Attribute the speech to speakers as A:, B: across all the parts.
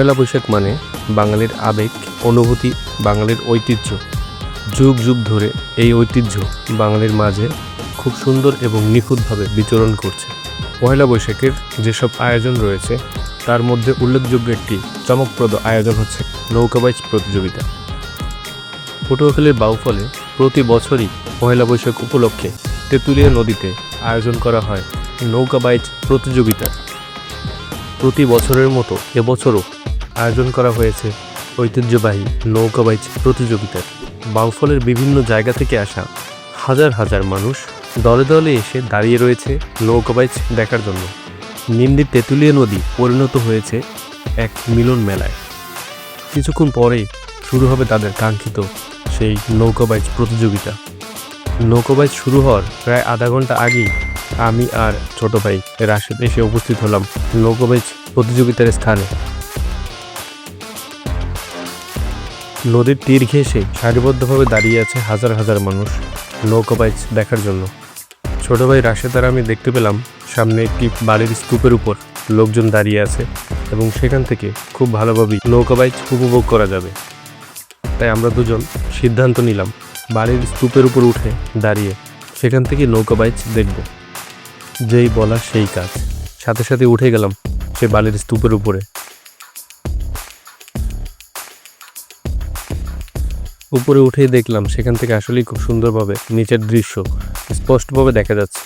A: পহেলা বৈশাখ মানে বাঙালির আবেগ, অনুভূতি, বাঙালির ঐতিহ্য। যুগ যুগ ধরে এই ঐতিহ্য বাঙালির মাঝে খুব সুন্দর এবং নিখুঁতভাবে বিচরণ করছে। পহেলা বৈশাখের যেসব আয়োজন রয়েছে, তার মধ্যে উল্লেখযোগ্য একটি চমকপ্রদ আয়োজন হচ্ছে নৌকাবাইজ প্রতিযোগিতা। পটুয়াখালীর বাউফলে প্রতি বছরই পহেলা বৈশাখ উপলক্ষে তেঁতুলিয়া নদীতে আয়োজন করা হয় নৌকাবাইজ প্রতিযোগিতা। প্রতি বছরের মতো এবছরও আয়োজন করা হয়েছে ঐতিহ্যবাহী নৌকাবাইজ প্রতিযোগিতার। বাউফলের বিভিন্ন জায়গা থেকে আসা হাজার হাজার মানুষ দলে দলে এসে দাঁড়িয়ে রয়েছে নৌকাবাইজ দেখার জন্য। নিন্দির তেঁতুলিয়া নদী পরিণত হয়েছে এক মিলন মেলায়। কিছুক্ষণ পরেই শুরু হবে তাদের কাঙ্ক্ষিত সেই নৌকাবাইজ প্রতিযোগিতা। নৌকাবাইজ শুরু হওয়ার প্রায় আধা ঘণ্টা আগেই আমি আর ছোট ভাই রাশেদ এসে উপস্থিত হলাম নৌকাবাইজ প্রতিযোগিতার স্থানে। নদীর তীর ঘেঁষে সারিবদ্ধভাবে দাঁড়িয়ে আছে হাজার হাজার মানুষ নৌকা বাইচ দেখার জন্য। ছোট ভাই রাশেদ আর আমি দেখতে পেলাম সামনে একটি বাড়ির স্তূপের উপর লোকজন দাঁড়িয়ে আছে এবং সেখান থেকে খুব ভালোভাবেই নৌকা বাইচ উপভোগ করা যাবে। তাই আমরা দুজন সিদ্ধান্ত নিলাম বাড়ির স্তূপের উপর উঠে দাঁড়িয়ে সেখান থেকে নৌকা বাইচ দেখব। যেই বলা সেই কাজ। সাথে সাথে উঠে গেলাম সে বালির স্তূপের উপরে। উপরে উঠেই দেখলাম সেখান থেকে আসলেই খুব সুন্দরভাবে নিচের দৃশ্য স্পষ্টভাবে দেখা যাচ্ছে।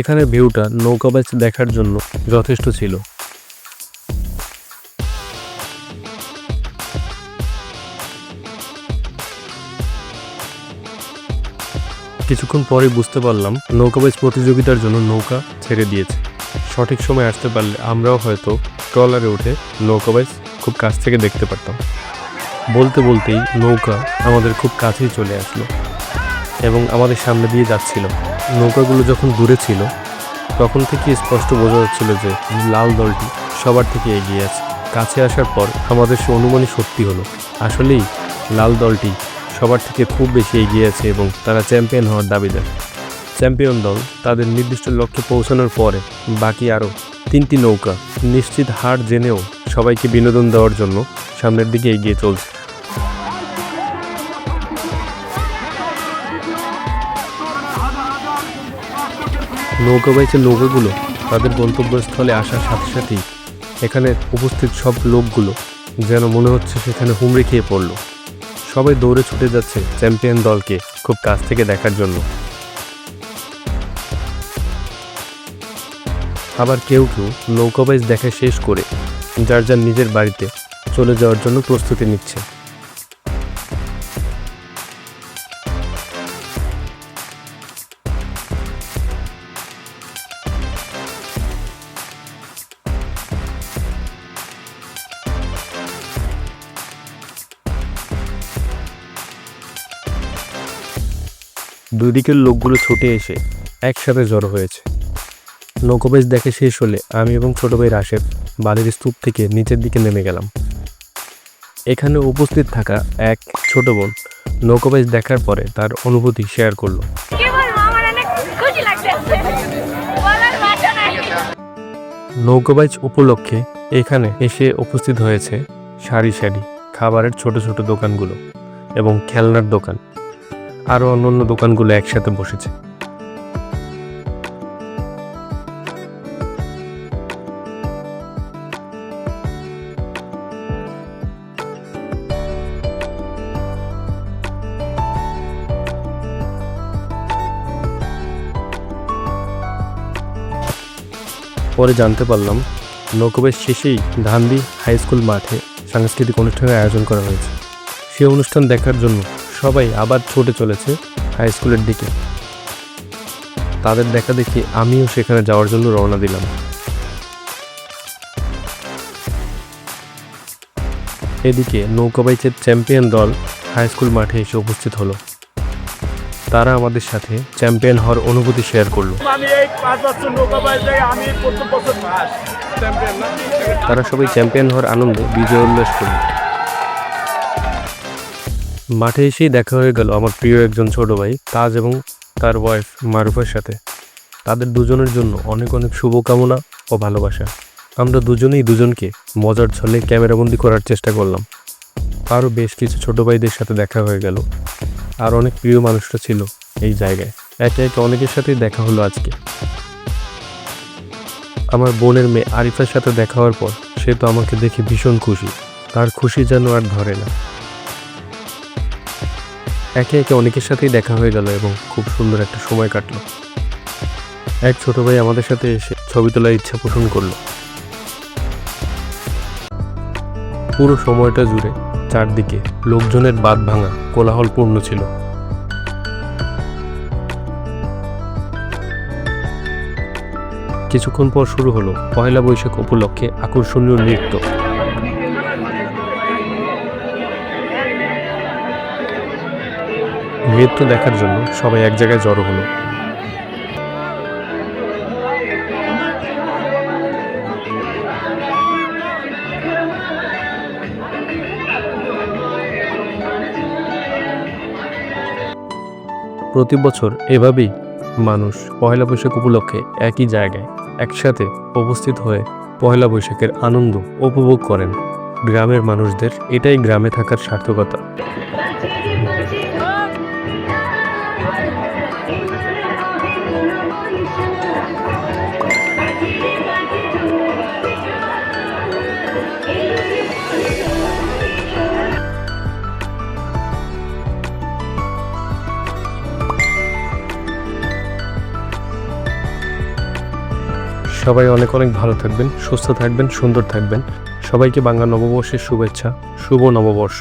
A: এখানে ভিউটা নৌকাবাজ দেখার জন্য যথেষ্ট ছিল। কিছুক্ষণ পরে বুঝতে পারলাম নৌকাবাজ প্রতিযোগিতার জন্য নৌকা ছেড়ে দিয়েছে। সঠিক সময় আসতে পারলে আমরাও হয়তো ট্রলারে উঠে নৌকাবাজ খুব কাছ থেকে দেখতে পারতাম। বলতে বলতেই নৌকা আমাদের খুব কাছেই চলে আসলো এবং আমাদের সামনে দিয়ে যাচ্ছিল। নৌকাগুলো যখন দূরে ছিল, তখন থেকে স্পষ্ট বোঝা যাচ্ছিল যে লাল দলটি সবার থেকে এগিয়ে আছে। কাছে আসার পর আমাদের সে অনুমানই সত্যি হলো। আসলেই লাল দলটি সবার থেকে খুব বেশি এগিয়ে আছে এবং তারা চ্যাম্পিয়ন হওয়ার দাবিদার চ্যাম্পিয়ন দল তাদের নির্দিষ্ট লক্ষ্যে পৌঁছানোর পরে বাকি আরও তিনটি নৌকা নিশ্চিত হার জেনেও সবাইকে বিনোদন দেওয়ার জন্য সামনের দিকে এগিয়ে চলছে। নৌকা বাইচের নৌকাগুলো তাদের গন্তব্যস্থলে আসার সাথে সাথেই এখানে উপস্থিত সব লোকগুলো যেন মনে হচ্ছে সেখানে হুমড়ি খেয়ে পড়ল। সবাই দৌড়ে ছুটে যাচ্ছে চ্যাম্পিয়ন দলকে খুব কাছ থেকে দেখার জন্য। আবার কেউ কেউ নৌকাবাইজ দেখা শেষ করে যার যার নিজের বাড়িতে চলে যাওয়ার জন্য প্রস্তুতি নিচ্ছে। দুদিকের লোকগুলো ছুটে এসে একসাথে জড়ো হয়েছে। নৌকোবেশ দেখে শেষ হলে আমি এবং ছোট ভাই রাশেদ বালির স্তূপ থেকে নিচের দিকে নেমে গেলাম। এখানে উপস্থিত থাকা এক ছোট বোন নৌকোবেশ দেখার পরে তার অনুভূতি শেয়ার করল। নৌকোবাইজ উপলক্ষে এখানে এসে উপস্থিত হয়েছে সারি সারি খাবারের ছোট ছোট দোকানগুলো এবং খেলনার দোকান। আরও অন্যান্য দোকানগুলো একসাথে বসেছে। পরে জানতে পারলাম নৌকোবের শেষেই ধানদি হাই স্কুল মাঠে সাংস্কৃতিক অনুষ্ঠানের আয়োজন করা হয়েছে। সে অনুষ্ঠান দেখার জন্য সবাই আবার ছুটে চলেছে হাই স্কুলের দিকে। তাদের দেখা দেখি আমিও সেখানে যাওয়ার জন্য রওনা দিলাম। এদিকে নৌকাবাইচের চ্যাম্পিয়ন দল হাই স্কুল মাঠে এসে উপস্থিত হলো। তারা আমাদের সাথে চ্যাম্পিয়ন হওয়ার অনুভূতি শেয়ার করল। তারা সবাই চ্যাম্পিয়ন হওয়ার আনন্দে বিজয় উল্লাস করল। মাঠে এসেই দেখা হয়ে গেল আমার প্রিয় একজন ছোট ভাই, তাজ এবং তার ওয়াইফ মারুফার সাথে। তাদের দুজনের জন্য অনেক অনেক শুভকামনা ও ভালোবাসা। আমরা দুজনেই দুজনকে মজার ছলে ক্যামেরাবন্দি করার চেষ্টা করলাম। আরও বেশ কিছু ছোট ভাইদের সাথে দেখা হয়ে গেল। আর অনেক প্রিয় মানুষটা ছিল এই জায়গায়। একে একে অনেকের সাথেই দেখা হলো আজকে। আমার বোনের মেয়ে আরিফার সাথে দেখা হওয়ার পর সে তো আমাকে দেখে ভীষণ খুশি। তার খুশি যেন আর ধরে না। একে একে অনেকের সাথেই দেখা হয়ে গেল এবং খুব সুন্দর একটা সময় কাটলো। এক ছোট ভাই আমাদের সাথে এসে ছবি তোলার ইচ্ছা পোষণ করল। পুরো সময়টা জুড়ে চারদিকে লোকজনের বাদ ভাঙা কোলাহলপূর্ণ ছিল। কিছুক্ষণ পর শুরু হলো পয়লা বৈশাখ উপলক্ষে আকর্ষণীয় নৃত্য। নৃত্য দেখার জন্য সবাই এক জায়গায় জড়ো হলো। প্রতি বছর এভাবেই মানুষ পয়লা বৈশাখ উপলক্ষে একই জায়গায় একসাথে উপস্থিত হয়ে পয়লা বৈশাখের আনন্দ উপভোগ করেন। গ্রামের মানুষদের এটাই গ্রামে থাকার সার্থকতা। সবাই অনেক অনেক ভালো থাকবেন, সুস্থ থাকবেন, সুন্দর থাকবেন। সবাইকে বাংলা নববর্ষের শুভেচ্ছা, শুভ নববর্ষ।